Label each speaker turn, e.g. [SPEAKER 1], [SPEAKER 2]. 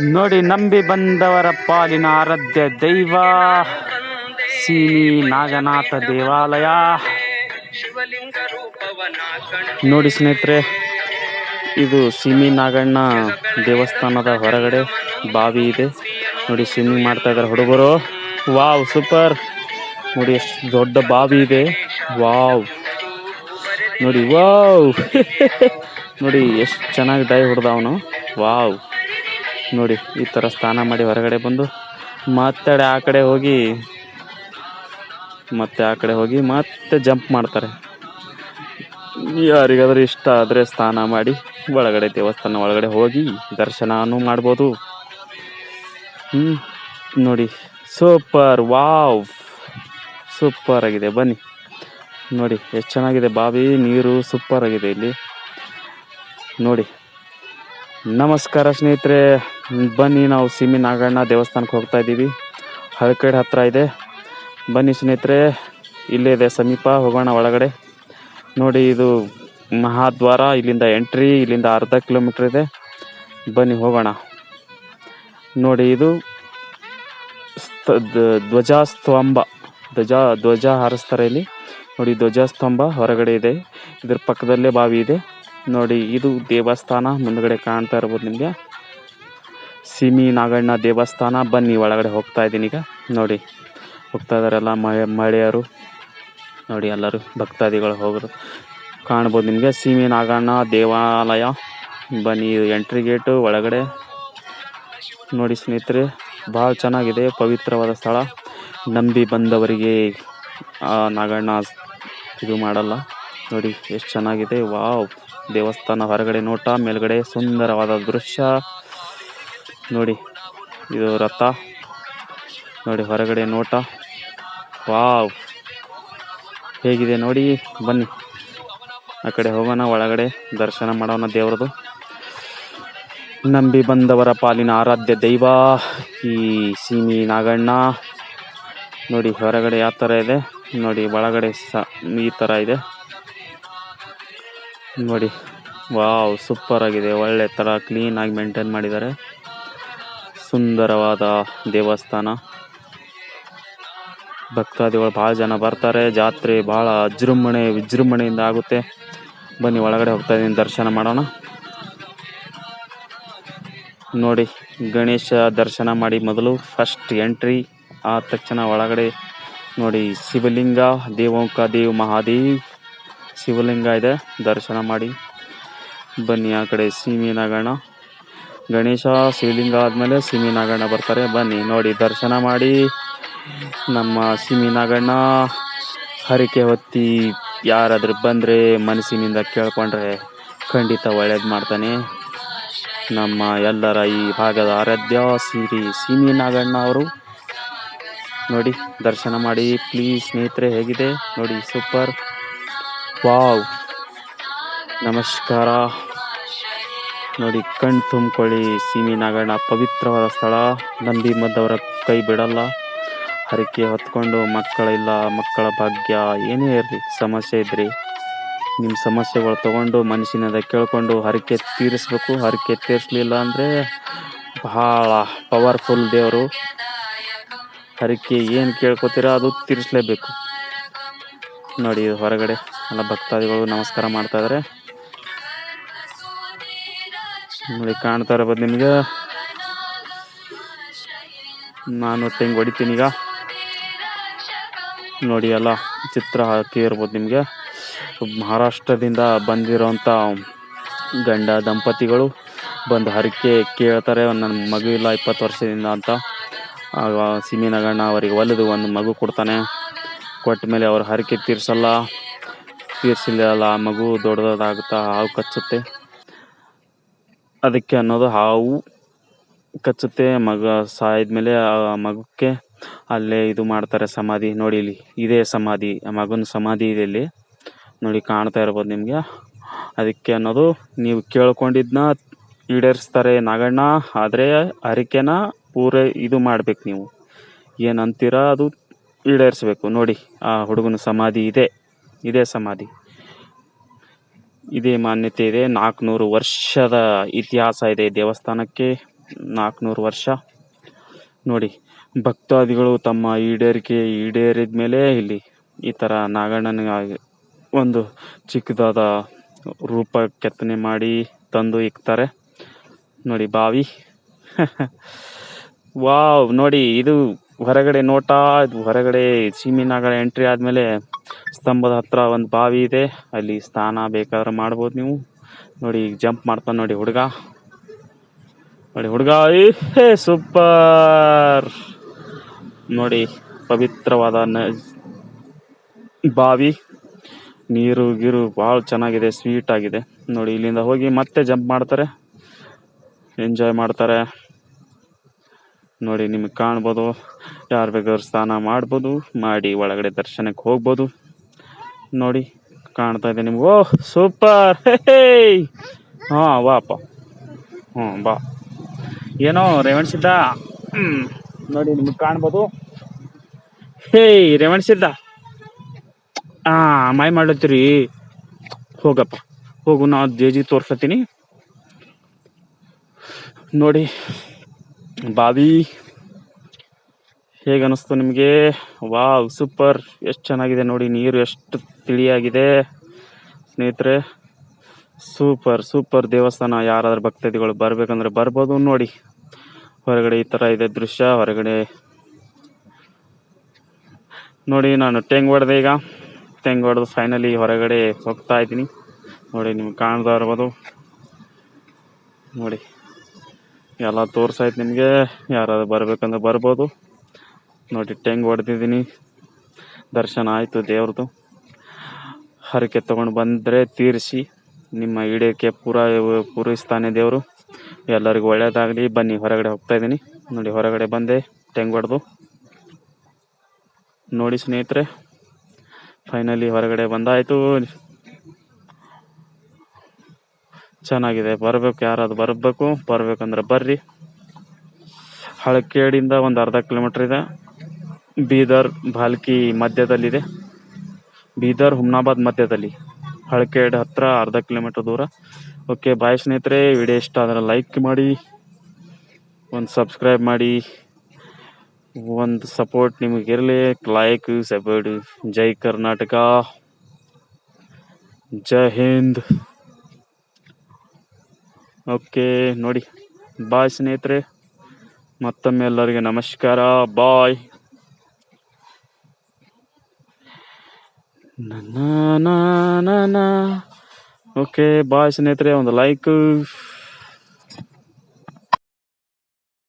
[SPEAKER 1] ನೋಡಿ ನಂಬಿ ಬಂದವರ ಪಾಲಿನ ಆರಾಧ್ಯ ದೈವ, ಸೀನಿ ನಾಗನಾಥ ದೇವಾಲಯ. ನೋಡಿ ಸ್ನೇಹಿತರೆ, ಇದು ಸಿಮಿ ನಾಗಣ್ಣ ದೇವಸ್ಥಾನದ ಹೊರಗಡೆ ಬಾವಿ ಇದೆ. ನೋಡಿ ಸ್ವಿಮ್ಮಿಂಗ್ ಮಾಡ್ತಾ ಇದ್ದಾರೆ ಹುಡುಗರು. Wow, super. ನೋಡಿ ಎಷ್ಟು ದೊಡ್ಡ ಬಾವಿ ಇದೆ. ವಾವ್. ನೋಡಿ ವಾವ್. ನೋಡಿ ಎಷ್ಟು ಚೆನ್ನಾಗಿ ಡೈ ಹೊಡೆದ ಅವನು. ವಾವ್. ನೋಡಿ, ಈ ಥರ ಸ್ನಾನ ಮಾಡಿ ಹೊರಗಡೆ ಬಂದು ಮತ್ತೆ ಆ ಕಡೆ ಹೋಗಿ, ಮತ್ತೆ ಆ ಕಡೆ ಹೋಗಿ ಮತ್ತೆ ಜಂಪ್ ಮಾಡ್ತಾರೆ. ಯಾರಿಗಾದ್ರೂ ಇಷ್ಟ ಆದರೆ ಸ್ನಾನ ಮಾಡಿ ಒಳಗಡೆ ದೇವಸ್ಥಾನ ಒಳಗಡೆ ಹೋಗಿ ದರ್ಶನನೂ ಮಾಡ್ಬೋದು. ಹ್ಞೂ ನೋಡಿ, ಸೂಪರ್, ವಾವ್, ಸೂಪರ್ ಆಗಿದೆ, ಬನ್ನಿ. ನೋಡಿ, ಎಷ್ಟು ಚೆನ್ನಾಗಿದೆ, ಬಾವಿ, ನೀರು ಸೂಪರ್ ಆಗಿದೆ ಇಲ್ಲಿ. ನೋಡಿ ನಮಸ್ಕಾರ ಸ್ನೇಹಿತರೆ. ಬನ್ನಿ ನಾವು ಸಿಮಿ ನಾಗಣ್ಣ ದೇವಸ್ಥಾನಕ್ಕೆ ಹೋಗ್ತಾ ಇದ್ದೀವಿ. ಹಳಕೇಡ್ ಹತ್ತಿರ ಇದೆ. ಬನ್ನಿ ಸ್ನೇಹಿತರೆ, ಇಲ್ಲೇ ಇದೆ ಸಮೀಪ, ಹೋಗೋಣ ಒಳಗಡೆ. ನೋಡಿ, ಇದು ಮಹಾದ್ವಾರ, ಇಲ್ಲಿಂದ ಎಂಟ್ರಿ, ಇಲ್ಲಿಂದ ಅರ್ಧ ಕಿಲೋಮೀಟ್ರ್ ಇದೆ. ಬನ್ನಿ ಹೋಗೋಣ. ನೋಡಿ, ಇದು ಧ್ವಜಾಸ್ತಂಭ. ಧ್ವಜ ಧ್ವಜ ಹಾರಿಸ್ತಾರೆ ಇಲ್ಲಿ. ನೋಡಿ, ಧ್ವಜಸ್ತಂಭ ಹೊರಗಡೆ ಇದೆ. ಇದ್ರ ಪಕ್ಕದಲ್ಲೇ ಬಾವಿ ಇದೆ. ನೋಡಿ, ಇದು ದೇವಸ್ಥಾನ ಮುಂದ್ಗಡೆ ಕಾಣ್ತಾ ಇರ್ಬೋದು ನಿಮಗೆ. ಸಿಮಿ ನಾಗಣ್ಣ ದೇವಸ್ಥಾನ. ಬನ್ನಿ, ಒಳಗಡೆ ಹೋಗ್ತಾ ಇದ್ದೀನಿ ಈಗ. ನೋಡಿ, ಹೋಗ್ತಾ ಇದಾರೆಲ್ಲ ಮಹಿಳೆಯರು. ನೋಡಿ, ಎಲ್ಲರೂ ಭಕ್ತಾದಿಗಳು ಹೋಗೋದು ಕಾಣ್ಬೋದು ನಿಮಗೆ. ಸಿಮಿ ನಾಗಣ್ಣ ದೇವಾಲಯ. ಬನ್ನಿ ಎಂಟ್ರಿ ಗೇಟು ಒಳಗಡೆ. ನೋಡಿ ಸ್ನೇಹಿತರೆ, ಭಾಳ ಚೆನ್ನಾಗಿದೆ, ಪವಿತ್ರವಾದ ಸ್ಥಳ. ನಂಬಿ ಬಂದವರಿಗೆ ನಾಗಣ್ಣ ಇದು ಮಾಡಲ್ಲ. ನೋಡಿ, ಎಷ್ಟು ಚೆನ್ನಾಗಿದೆ. ವಾವ್. ದೇವಸ್ಥಾನ ಹೊರಗಡೆ ನೋಟ, ಮೇಲ್ಗಡೆ ಸುಂದರವಾದ ದೃಶ್ಯ. ನೋಡಿ, ಇದು ರಥ. ನೋಡಿ, ಹೊರಗಡೆ ನೋಟ. ವಾವ್! ಹೇಗಿದೆ ನೋಡಿ, ಬನ್ನಿ. ಆ ಕಡೆ ಹೋಗೋಣ, ಒಳಗಡೆ ದರ್ಶನ ಮಾಡೋಣ ದೇವರದು. ನಂಬಿ ಬಂದವರ ಪಾಲಿನ ಆರಾಧ್ಯ ದೈವ ಈ ಸೀಮಿ ನಾಗಣ್ಣ. ನೋಡಿ, ಹೊರಗಡೆ ಯಾವ ಥರ ಇದೆ? ನೋಡಿ, ಒಳಗಡೆ ಸ ಈ ಥರ ಇದೆ. ನೋಡಿ. ವಾವ್ ಸೂಪರ್ ಆಗಿದೆ. ಒಳ್ಳೆ ತರ ಕ್ಲೀನ್ ಆಗಿ ಮೇಂಟೈನ್ ಮಾಡಿದ್ದಾರೆ. ಸುಂದರವಾದ ದೇವಸ್ಥಾನ. ಭಕ್ತಾದಿಗಳು ಭಾಳ ಜನ ಬರ್ತಾರೆ. ಜಾತ್ರೆ ಭಾಳ ಅಜೃಂಭಣೆ ವಿಜೃಂಭಣೆಯಿಂದ ಆಗುತ್ತೆ. ಬನ್ನಿ, ಒಳಗಡೆ ಹೋಗ್ತಾ ಇದ್ದೀನಿ ದರ್ಶನ ಮಾಡೋಣ. ನೋಡಿ, ಗಣೇಶ ದರ್ಶನ ಮಾಡಿ ಮೊದಲು ಫಸ್ಟ್ ಎಂಟ್ರಿ ಆದ ತಕ್ಷಣ ಒಳಗಡೆ ನೋಡಿ, ಶಿವಲಿಂಗ, ದೇವಂಕ, ದೇವ್ ಮಹಾದೇವ್. ಶಿವಲಿಂಗ ಇದೆ. ದರ್ಶನ ಮಾಡಿ. ಬನ್ನಿ ಆ ಕಡೆ ಸೀಮೆ ನಾಗಣ್ಣ. ಗಣೇಶ ಶಿವಲಿಂಗ ಆದಮೇಲೆ ಸೀಮೆ ನಾಗಣ್ಣ ಬರ್ತಾರೆ. ಬನ್ನಿ ನೋಡಿ, ದರ್ಶನ ಮಾಡಿ. ನಮ್ಮ ಸೀಮೆ ನಾಗಣ್ಣ ಹರಿಕೆ ಹೊತ್ತಿ ಯಾರಾದರೂ ಬಂದರೆ ಮನಸ್ಸಿನಿಂದ ಕೇಳ್ಕೊಂಡ್ರೆ ಖಂಡಿತ ಒಳ್ಳೇದು ಮಾಡ್ತಾನೆ. ನಮ್ಮ ಎಲ್ಲರ ಈ ಭಾಗದ ಆರಾಧ್ಯ ಸಿರಿ ಸೀಮಿ ನಾಗಣ್ಣ ಅವರು. ನೋಡಿ, ದರ್ಶನ ಮಾಡಿ. ಪ್ಲೀಸ್ ಸ್ನೇಹಿತರೆ, ಹೇಗಿದೆ? ನೋಡಿ, ಸೂಪರ್. ವಾವ್. ನಮಸ್ಕಾರ. ನೋಡಿ, ಕಣ್ ತುಂಬಿಕೊಳ್ಳಿ. ಸೀಮಿ ನಾಗಣ್ಣ ಪವಿತ್ರವಾದ ಸ್ಥಳ. ನಂಬಿ ಮದ್ದವರ ಕೈ ಬಿಡಲ್ಲ. ಹರಕೆ ಹೊತ್ಕೊಂಡು ಮಕ್ಕಳಿಲ್ಲ ಮಕ್ಕಳ ಭಾಗ್ಯ. ಏನೇ ಇರಲಿ, ಸಮಸ್ಯೆ ಇದ್ರಿ. ನಿಮ್ಮ ಸಮಸ್ಯೆಗಳು ತಗೊಂಡು ಮನಸ್ಸಿನಿಂದ ಕೇಳ್ಕೊಂಡು ಹರಕೆ ತೀರಿಸ್ಬೇಕು. ಹರಕೆ ತೀರಿಸ್ಲಿಲ್ಲ ಅಂದರೆ ಬಹಳ ಪವರ್ಫುಲ್ ದೇವರು. ಹರಕೆ ಏನು ಕೇಳ್ಕೊತೀರ ಅದು ತೀರಿಸ್ಲೇಬೇಕು. ನೋಡಿ ಹೊರಗಡೆ. ಎಲ್ಲ ಭಕ್ತಾದಿಗಳು ನಮಸ್ಕಾರ ಮಾಡ್ತಾ ಇದಾರೆ. ಕಾಣ್ತಾ ಇರಬಹುದು ನಿಮ್ಗೆ. ನಾನು ತೆಂಗ್ ಹೊಡಿತೀನಿ ಈಗ. ನೋಡಿ ಎಲ್ಲ ಚಿತ್ರ ಹಾಕಿ ಇರ್ಬೋದು ನಿಮಗೆ. ಮಹಾರಾಷ್ಟ್ರದಿಂದ ಬಂದಿರೋಂಥ ಗಂಡ ದಂಪತಿಗಳು ಬಂದು ಹರಕೆ ಕೇಳ್ತಾರೆ. ನನ್ನ ಮಗು ಇಲ್ಲ, ಇಪ್ಪತ್ತು ವರ್ಷದಿಂದ ಅಂತ. ಆಗ ಸಿಮಿನಗಣ್ಣ ಅವರಿಗೆ ಒಲಿದು ಒಂದು ಮಗು ಕೊಡ್ತಾನೆ. ಕೊಟ್ಟ ಮೇಲೆ ಅವ್ರ ಹರಕೆ ತೀರ್ಸಲ್ಲ. ತೀರ್ಸಿಲ್ಲ ಆ ಮಗು ದೊಡ್ಡದಾಗುತ್ತಾ ಹಾವು ಕಚ್ಚುತ್ತೆ. ಅದಕ್ಕೆ ಅನ್ನೋದು ಹಾವು ಕಚ್ಚುತ್ತೆ. ಮಗ ಸಾಯಿದ್ಮೇಲೆ ಆ ಮಗುಕ್ಕೆ ಅಲ್ಲೇ ಇದು ಮಾಡ್ತಾರೆ ಸಮಾಧಿ. ನೋಡಿ ಇಲ್ಲಿ, ಇದೇ ಸಮಾಧಿ. ಮಗನ ಸಮಾಧಿ ಇದೆ ಇಲ್ಲಿ. ನೋಡಿ, ಕಾಣ್ತಾ ಇರ್ಬೋದು ನಿಮಗೆ. ಅದಕ್ಕೆ ಅನ್ನೋದು ನೀವು ಕೇಳ್ಕೊಂಡಿದ್ನ ಈಡೇರಿಸ್ತಾರೆ ನಾಗಣ್ಣ. ಆದರೆ ಹರಿಕೆನ ಪೂರ ಇದು ಮಾಡ್ಬೇಕು ನೀವು. ಏನು ಅಂತೀರ ಅದು ಈಡೇರಿಸ್ಬೇಕು. ನೋಡಿ, ಆ ಹುಡುಗನ ಸಮಾಧಿ ಇದೆ. ಇದೇ ಸಮಾಧಿ. ಇದೇ ಮಾನ್ಯತೆ ಇದೆ. ನಾಲ್ಕುನೂರು ವರ್ಷದ ಇತಿಹಾಸ ಇದೆ ದೇವಸ್ಥಾನಕ್ಕೆ. ನಾಲ್ಕುನೂರು ವರ್ಷ. ನೋಡಿ, ಭಕ್ತಾದಿಗಳು ತಮ್ಮ ಈಡೇರಿಕೆ ಈಡೇರಿದ ಮೇಲೆ ಇಲ್ಲಿ ಈ ಥರ ನಾಗಣ್ಣನ ಒಂದು ಚಿಕ್ಕದಾದ ರೂಪ ಕೆತ್ತನೆ ಮಾಡಿ ತಂದು ಇಕ್ತಾರೆ. ನೋಡಿ, ಬಾವಿ. ವಾವ್, ನೋಡಿ, ಇದು ಹೊರಗಡೆ ನೋಟ, ಇದು ಹೊರಗಡೆ ಸೀಮಿನಾಗಳ ಎಂಟ್ರಿ ಆದಮೇಲೆ ಸ್ತಂಭದ ಹತ್ರ ಒಂದು ಬಾವಿ ಇದೆ. ಅಲ್ಲಿ ಸ್ನಾನ ಬೇಕಾದ್ರೆ ಮಾಡ್ಬೋದು ನೀವು. ನೋಡಿ ಜಂಪ್ ಮಾಡ್ತಾನೆ ನೋಡಿ ಹುಡುಗ. ನೋಡಿ ಹುಡುಗ ಏ ಸೂಪರ್ ನೋಡಿ, ಪವಿತ್ರವಾದ ಬಾವಿ. ನೀರು, ಗೀರು ಭಾಳ ಚೆನ್ನಾಗಿದೆ ಸ್ವೀಟ್ ಆಗಿದೆ. ನೋಡಿ, ಇಲ್ಲಿಂದ ಹೋಗಿ ಮತ್ತೆ ಜಂಪ್ ಮಾಡ್ತಾರೆ. ಎಂಜಾಯ್ ಮಾಡ್ತಾರೆ. ನೋಡಿ, ನಿಮಗೆ ಕಾಣ್ಬೋದು. ಯಾರು ಬೇಕಾದ್ರೂ ಸ್ನಾನ ಮಾಡ್ಬೋದು, ಮಾಡಿ ಒಳಗಡೆ ದರ್ಶನಕ್ಕೆ ಹೋಗ್ಬೋದು. ನೋಡಿ, ಕಾಣ್ತಾ ಇದೆ ನಿಮ್ಗೆ. ಓಹ್, ಸೂಪರ್! ಹೇ, ಹಾಂ! ವಾಪ ಹ್ಞೂ, ಬಾ. ಏನೋ ರೇವಣ್ ಸಿದ್ಧ? ನೋಡಿ, ನಿಮಗೆ ಕಾಣ್ಬೋದು. ಹೇ ರೇವಣ್ ಸಿದ್ಧ? ಆ, ಮಾಯ್ ಮಾಡ್ಲತ್ತೀರಿ. ಹೋಗಪ್ಪ. ಹೋಗು, ನಾ ಜೇಜಿ ತೋರ್ಸತ್ತೀನಿ. ನೋಡಿ, ಬಾವಿ. ಹೇಗೆ ಅನಿಸ್ತು ನಿಮಗೆ? Wow, super. ಎಷ್ಟು ಚೆನ್ನಾಗಿದೆ ನೋಡಿ, ನೀರು ಎಷ್ಟು ತಿಳಿಯಾಗಿದೆ. ಸ್ನೇಹಿತರೆ, ಸೂಪರ್ ಸೂಪರ್ ದೇವಸ್ಥಾನ. ಯಾರಾದ್ರೂ ಭಕ್ತಾದಿಗಳು ಬರಬೇಕಂದ್ರೆ ಬರ್ಬೋದು ನೋಡಿ. ಹೊರಗಡೆ ಈ ಥರ ಇದೆ ದೃಶ್ಯ, ಹೊರಗಡೆ. ನೋಡಿ, ನಾನು ಟೆಂಗ್ ಹೊಡೆದೆ ಈಗ. ಟೆಂಗ್ ಹೊಡೆದು ಫೈನಲಿ ಹೊರಗಡೆ ಹೋಗ್ತಾ ಇದ್ದೀನಿ. ನೋಡಿ, ನಿಮ್ಗೆ ಕಾಣ್ತಾ ಇರ್ಬೋದು. ನೋಡಿ, ಎಲ್ಲ ತೋರ್ಸಾಯ್ತು ನಿಮಗೆ. ಯಾರಾದ್ರೂ ಬರ್ಬೇಕಂದ್ರೆ ಬರ್ಬೋದು. ನೋಡಿ, ಟೆಂಗ್ ಹೊಡೆದಿದ್ದೀನಿ. ದರ್ಶನ ಆಯಿತು ದೇವ್ರದ್ದು ಹರಕೆ ತೊಗೊಂಡು ಬಂದರೆ ತೀರಿಸಿ, ನಿಮ್ಮ ಈಡೇರಿಕೆ ಪೂರ, ಪೂರೈಸ್ತಾನೆ ದೇವರು. ಎಲ್ಲರಿಗೂ ಒಳ್ಳೆಯದಾಗಲಿ ಬನ್ನಿ, ಹೊರಗಡೆ ಹೋಗ್ತಾ ಇದ್ದೀನಿ. ನೋಡಿ, ಹೊರಗಡೆ ಬಂದೆ, ಟೆಂಗ್ ಹೊಡೆದು. ನೋಡಿ ಸ್ನೇಹಿತರೆ ಫೈನಲಿ ಹೊರಗಡೆ ಬಂದಾಯಿತು. ಚೆನ್ನಾಗಿದೆ. ಬರಬೇಕು, ಯಾರಾದ್ರು ಬರಬೇಕು. ಬರಬೇಕಂದ್ರೆ ಬರ್ರಿ. ಹಳಕೇಡಿಂದ ಒಂದು ಅರ್ಧ ಕಿಲೋಮೀಟರ್ ಇದೆ. ಬೀದರ್ ಭಾಲ್ಕಿ ಮಧ್ಯದಲ್ಲಿದೆ. ಬೀದರ್ ಹುಮ್ನಾಬಾದ್ ಮಧ್ಯದಲ್ಲಿ. ಹಳಕೇಡ್ ಹತ್ರ ಅರ್ಧ ಕಿಲೋಮೀಟರ್ ದೂರ. ಓಕೆ, ಬಾಯ್ ಸ್ನೇಹಿತರೆ ವಿಡಿಯೋ ಇಷ್ಟ ಆದರೆ ಲೈಕ್ ಮಾಡಿ, ಒಂದು ಸಬ್ಸ್ಕ್ರೈಬ್ ಮಾಡಿ, ಒಂದು ಸಪೋರ್ಟ್ ನಿಮಗೆ ಇರಲಿ. Like, support. ಜೈ ಕರ್ನಾಟಕ. ಜೈ ಹಿಂದ್. ಓಕೆ, ನೋಡಿ. ಬಾಯ್ ಸ್ನೇಹಿತರೆ, ಮತ್ತೊಮ್ಮೆ ಎಲ್ಲರಿಗೆ ನಮಸ್ಕಾರ. ಬಾಯ್. ಓಕೆ ಬಾಯ್ ಸ್ನೇಹಿತರೆ ಒಂದು ಲೈಕ್